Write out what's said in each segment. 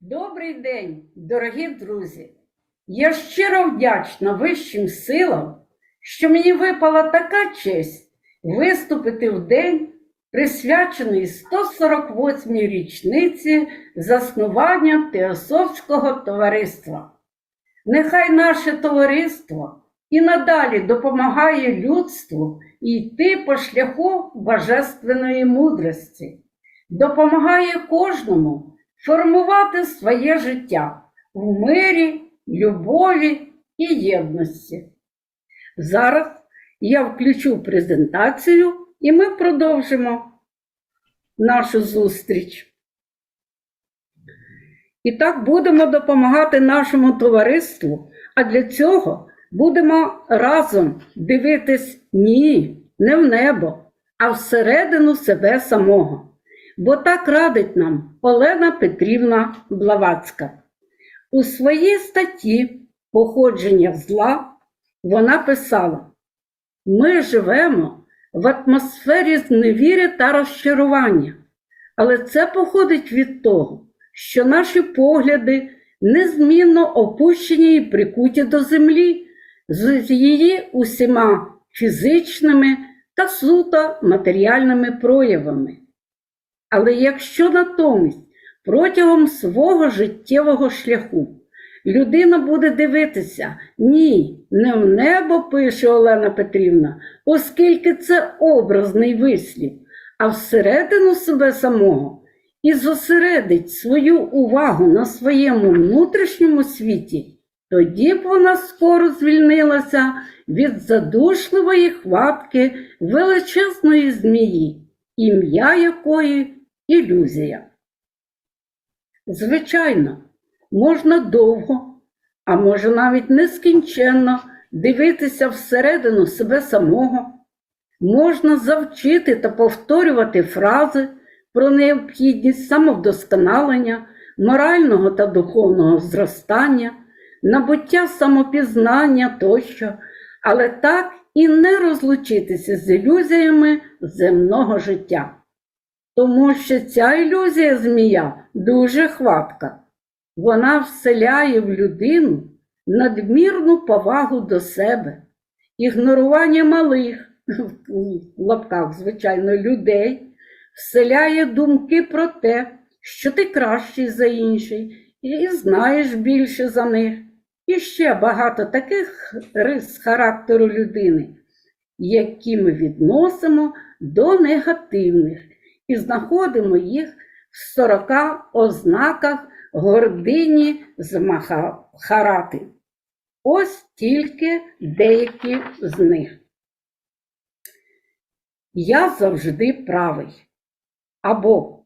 Добрий день, дорогі друзі! Я щиро вдячна вищим силам, що мені випала така честь виступити в день, присвячений 148-й річниці заснування Теософського товариства. Нехай наше товариство і надалі допомагає людству йти по шляху божественної мудрості, допомагає кожному формувати своє життя в мирі, любові і єдності. Зараз я включу презентацію і ми продовжимо нашу зустріч. І так будемо допомагати нашому товариству, а для цього будемо разом дивитись ні, не в небо, а всередину себе самого. Бо так радить нам Олена Петрівна Блавацька. У своїй статті Походження зла вона писала: Ми живемо в атмосфері зневіри та розчарування, але це походить від того, що наші погляди незмінно опущені і прикуті до землі з її усіма фізичними та суто матеріальними проявами. Але якщо натомість протягом свого життєвого шляху людина буде дивитися, ні, не в небо пише Олена Петрівна, оскільки це образний вислів, а всередину себе самого і зосередить свою увагу на своєму внутрішньому світі, тоді б вона скоро звільнилася від задушливої хватки величезної змії, ім'я якої ілюзія. Звичайно, можна довго, а може навіть нескінченно дивитися всередину себе самого, можна завчити та повторювати фрази про необхідність самовдосконалення, морального та духовного зростання, набуття самопізнання тощо, але так і не розлучитися з ілюзіями земного життя. Тому що ця ілюзія змія дуже хватка. Вона вселяє в людину надмірну повагу до себе, ігнорування малих, в лапках, звичайно, людей, вселяє думки про те, що ти кращий за інший і знаєш більше за них. І ще багато таких рис характеру людини, які ми відносимо до негативних і знаходимо їх в 40 ознаках гордині з Махабхарати. Ось тільки деякі з них. Я завжди правий. Або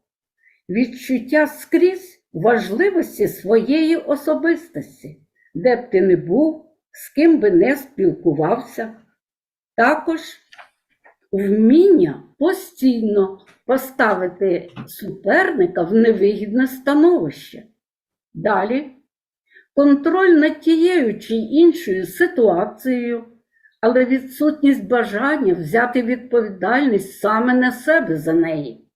відчуття скрізь важливості своєї особистості, де б ти не був, з ким би не спілкувався. Також вміння постійно поставити суперника в невигідне становище. Далі контроль над тією чи іншою ситуацією, але відсутність бажання взяти відповідальність саме на себе за неї.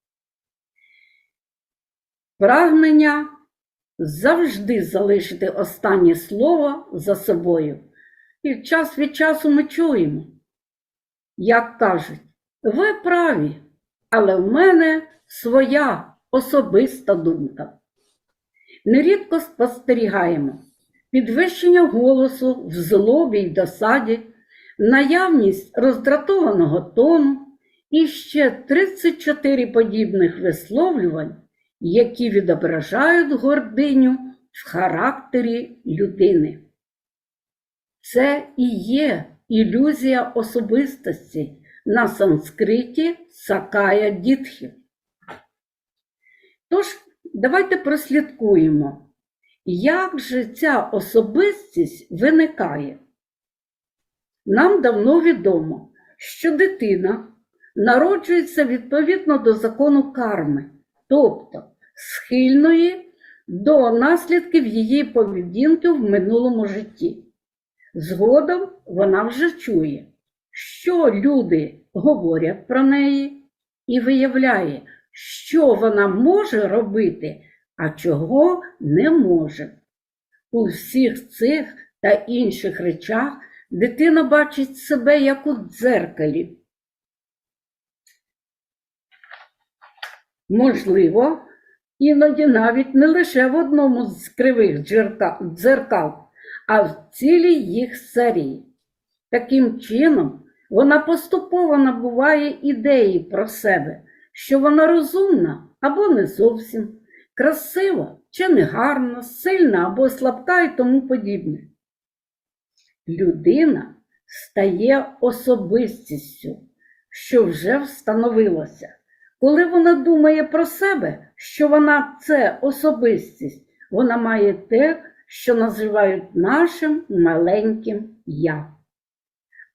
Прагнення завжди залишити останнє слово за собою. І час від часу ми чуємо, як кажуть, ви праві, але в мене своя особиста думка. Нерідко спостерігаємо підвищення голосу в злобі й досаді, наявність роздратованого тону і ще 34 подібних висловлювань, які відображають гординю в характері людини. Це і є ілюзія особистості на санскриті Сакая Дітхі. Тож, давайте прослідкуємо, як же ця особистість виникає. Нам давно відомо, що дитина народжується відповідно до закону карми, тобто схильної до наслідків її поведінки в минулому житті. Згодом вона вже чує, що люди говорять про неї, і виявляє, що вона може робити, а чого не може. У всіх цих та інших речах дитина бачить себе як у дзеркалі. Можливо, іноді навіть не лише в одному з кривих дзеркал, а в цілій їх серії. Таким чином, вона поступово набуває ідеї про себе, що вона розумна або не зовсім, красива чи негарна, сильна або слабка і тому подібне. Людина стає особистістю, що вже встановилося. Коли вона думає про себе, що вона це особистість, вона має те, що називають нашим маленьким я.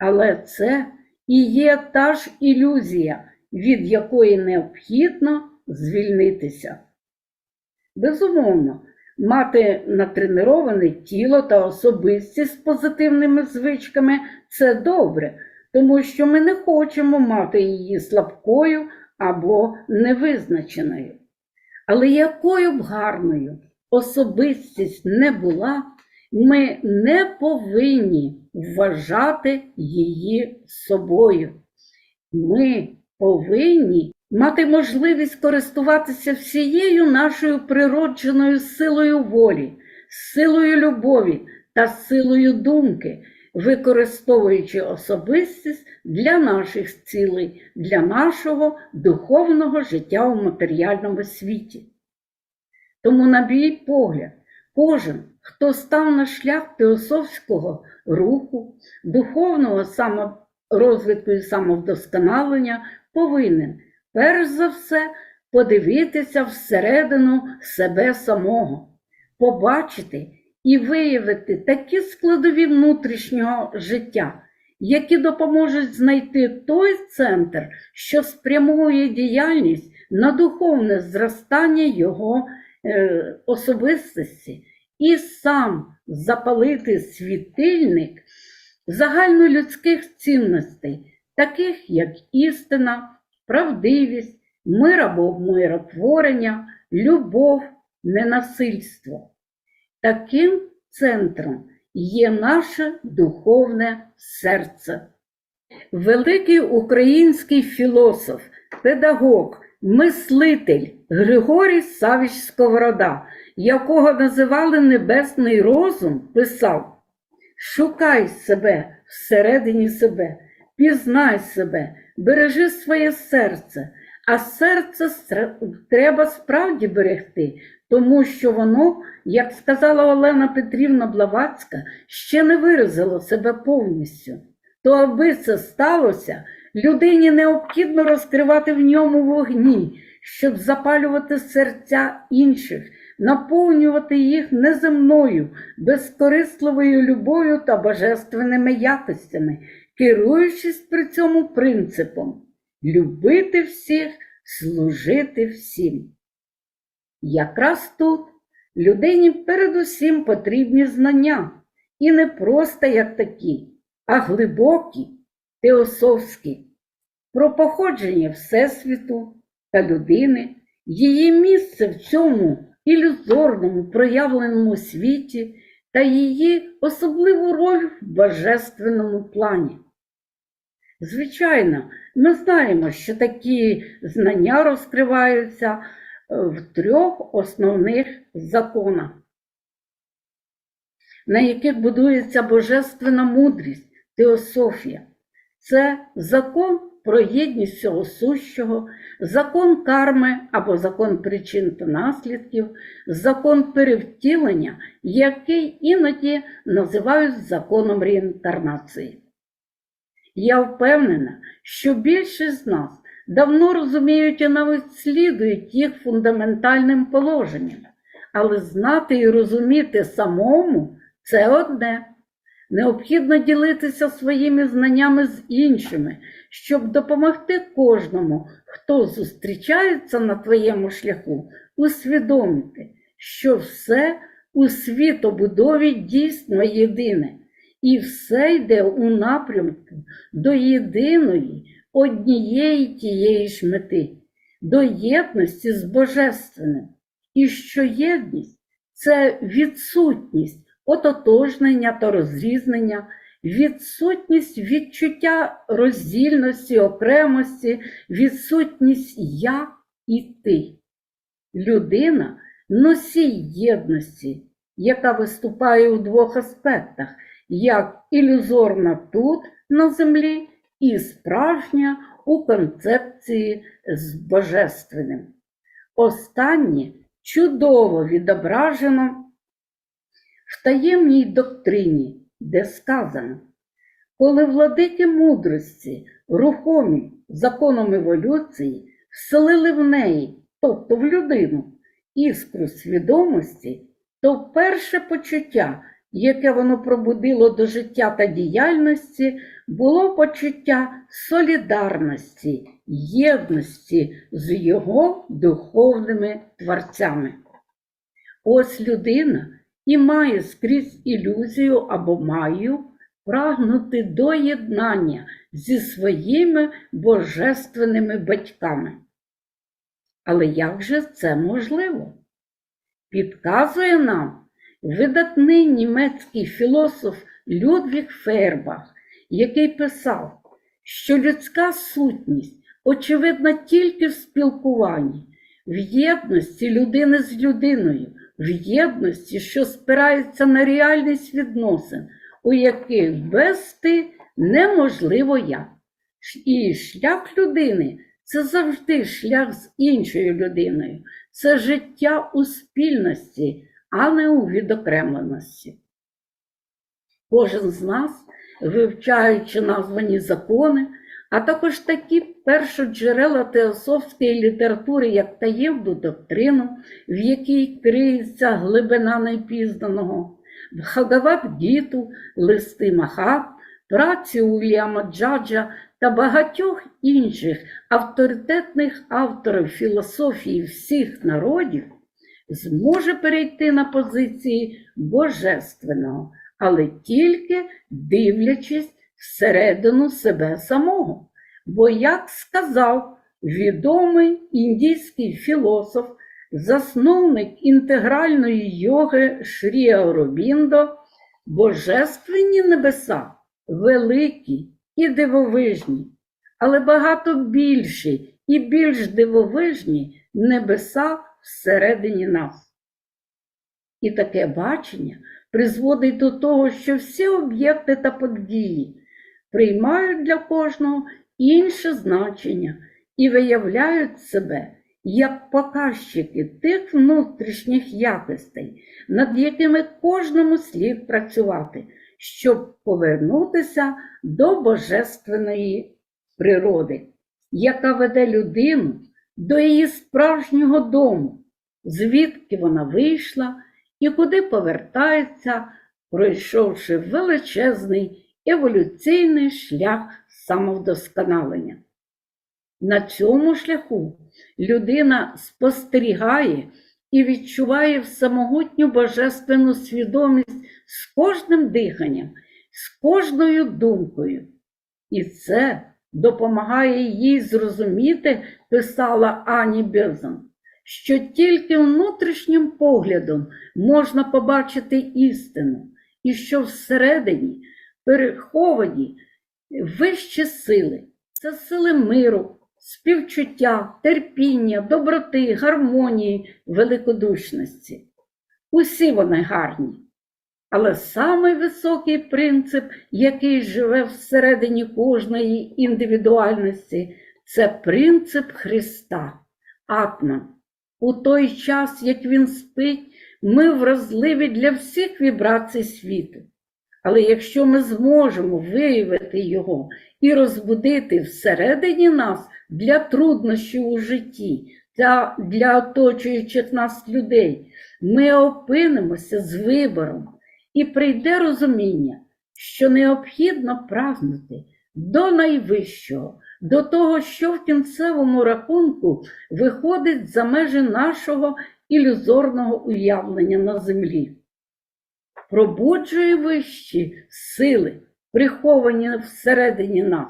Але це і є та ж ілюзія, від якої необхідно звільнитися. Безумовно, мати натреноване тіло та особистість з позитивними звичками це добре, тому що ми не хочемо мати її слабкою або невизначеною. Але якою б гарною особистість не була, ми не повинні вважати її собою. Ми повинні мати можливість користуватися всією нашою природженою силою волі, силою любові та силою думки, використовуючи особистість для наших цілей, для нашого духовного життя у матеріальному світі. Тому, на мій погляд, кожен, хто став на шлях теософського руху, духовного саморозвитку і самовдосконалення, повинен, перш за все, подивитися всередину себе самого, побачити і виявити такі складові внутрішнього життя, які допоможуть знайти той центр, що спрямує діяльність на духовне зростання його е, особистості, і сам запалити світильник загальнолюдських цінностей, таких як істина, правдивість, мир або миротворення, любов, ненасильство. Таким центром є наше духовне серце. Великий український філософ, педагог, мислитель Григорій Савіч Сковорода, якого називали Небесний розум, писав: Шукай себе всередині себе, пізнай себе, бережи своє серце, а серце треба справді берегти, тому що воно, як сказала Олена Петрівна Блаватська, ще не виразило себе повністю. То аби це сталося, людині необхідно розкривати в ньому вогні, щоб запалювати серця інших, наповнювати їх неземною, безкорисливою любов'ю та божественними якостями, керуючись при цьому принципом любити всіх, служити всім. Якраз тут людині передусім потрібні знання, і не просто як такі, а глибокі, теософські, про походження Всесвіту та людини, її місце в цьому ілюзорному проявленому світі та її особливу роль в божественному плані. Звичайно, ми знаємо, що такі знання розкриваються е, в трьох основних законах, на яких будується божественна мудрість, теософія. Це закон про єдність всього сущого, закон карми або закон причин та наслідків, закон перевтілення, який іноді називають законом реінкарнації. Я впевнена, що більшість з нас давно розуміють і навіть слідують їх фундаментальним положенням, але знати і розуміти самому це одне. Необхідно ділитися своїми знаннями з іншими, щоб допомогти кожному, хто зустрічається на твоєму шляху, усвідомити, що все у світобудові дійсно єдине, і все йде у напрямку до єдиної, однієї тієї ж мети, до єдності з Божественним. і що єдність це відсутність ототожнення та розрізнення, відсутність відчуття роздільності, окремості, відсутність я і ти. Людина носій єдності, яка виступає у двох аспектах, як ілюзорна тут на землі і справжня у концепції з божественним. Останнє чудово відображено в таємній доктрині, де сказано, коли владики мудрості, рухомі законом еволюції, вселили в неї, тобто в людину, іскру свідомості, то перше почуття, яке воно пробудило до життя та діяльності, було почуття солідарності, єдності з його духовними творцями. Ось людина і має скрізь ілюзію або маю прагнути до єднання зі своїми божественними батьками. Але як же це можливо? Підказує нам видатний німецький філософ Людвіг Фейербах, який писав, що людська сутність очевидна тільки в спілкуванні, в єдності людини з людиною, в єдності, що спирається на реальність відносин, у яких без ти неможливо я. І шлях людини це завжди шлях з іншою людиною, це життя у спільності, а не у відокремленості. Кожен з нас, вивчаючи названі закони, а також такі першоджерела теософської літератури, як таємну доктрину, в якій криється глибина найпізнаного, Бхагават-гіту, листи Махат, праці Уільяма Джаджа та багатьох інших авторитетних авторів філософії всіх народів, зможе перейти на позиції божественного, але тільки дивлячись всередину себе самого. Бо, як сказав відомий індійський філософ, засновник інтегральної йоги Шрі Ауробіндо, божественні небеса великі і дивовижні, але багато більші і більш дивовижні небеса всередині нас. І таке бачення призводить до того, що всі об'єкти та події приймають для кожного інше значення і виявляють себе як показчики тих внутрішніх якостей, над якими кожному слід працювати, щоб повернутися до божественної природи, яка веде людину до її справжнього дому, звідки вона вийшла і куди повертається, пройшовши величезний еволюційний шлях самовдосконалення. На цьому шляху людина спостерігає і відчуває всемогутню божественну свідомість з кожним диханням, з кожною думкою. І це допомагає їй зрозуміти, писала Ані Безан, що тільки внутрішнім поглядом можна побачити істину, і що всередині переховані вищі сили це сили миру, співчуття, терпіння, доброти, гармонії, великодушності. Усі вони гарні. Але самий високий принцип, який живе всередині кожної індивідуальності, це принцип Христа, Атман. У той час, як Він спить, ми вразливі для всіх вібрацій світу. Але якщо ми зможемо виявити його і розбудити всередині нас для труднощів у житті та для оточуючих нас людей, ми опинимося з вибором і прийде розуміння, що необхідно прагнути до найвищого, до того, що в кінцевому рахунку виходить за межі нашого ілюзорного уявлення на землі. Пробуджує вищі сили, приховані всередині нас,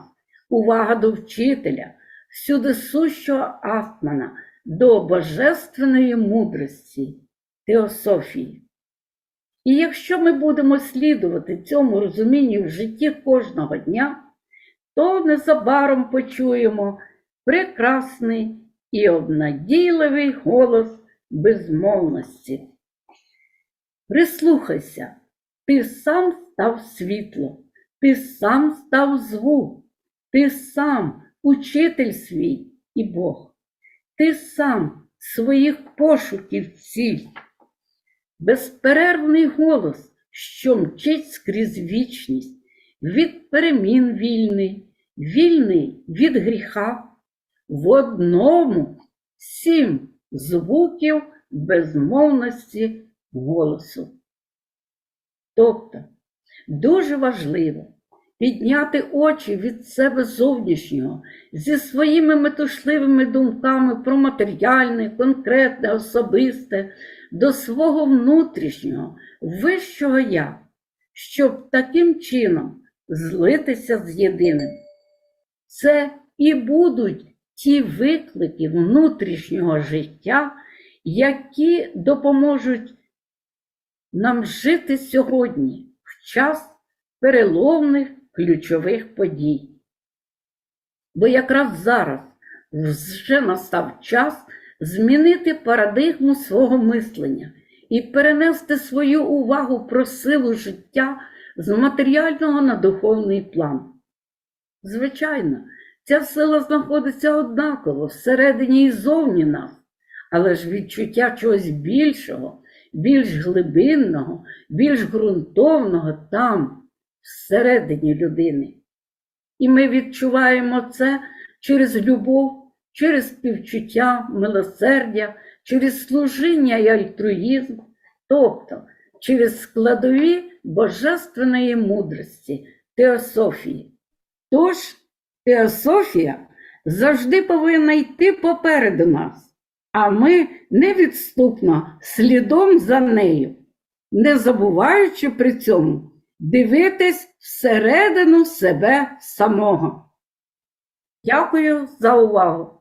увага до вчителя, всюди сущого атмана, до божественної мудрості Теософії. І якщо ми будемо слідувати цьому розумінню в житті кожного дня, то незабаром почуємо прекрасний і обнадійливий голос безмовності. Прислухайся, ти сам став світло, ти сам став звук, ти сам учитель свій і Бог, ти сам своїх пошуків ціль, безперервний голос, що мчить скрізь вічність, від перемін вільний, вільний від гріха, в одному сім звуків безмовності голосу. Тобто дуже важливо підняти очі від себе зовнішнього зі своїми метушливими думками про матеріальне, конкретне, особисте, до свого внутрішнього, вищого я, щоб таким чином злитися з єдиним. Це і будуть ті виклики внутрішнього життя, які допоможуть нам жити сьогодні в час переломних ключових подій. Бо якраз зараз вже настав час змінити парадигму свого мислення і перенести свою увагу про силу життя з матеріального на духовний план. Звичайно, ця сила знаходиться однаково всередині і зовні нас, але ж відчуття чогось більшого, більш глибинного, більш ґрунтовного там, всередині людини. І ми відчуваємо це через любов, через співчуття, милосердя, через служіння і альтруїзм, тобто через складові божественної мудрості, теософії. Тож теософія завжди повинна йти попереду нас, а ми невідступно слідом за нею, не забуваючи при цьому дивитись всередину себе самого. Дякую за увагу!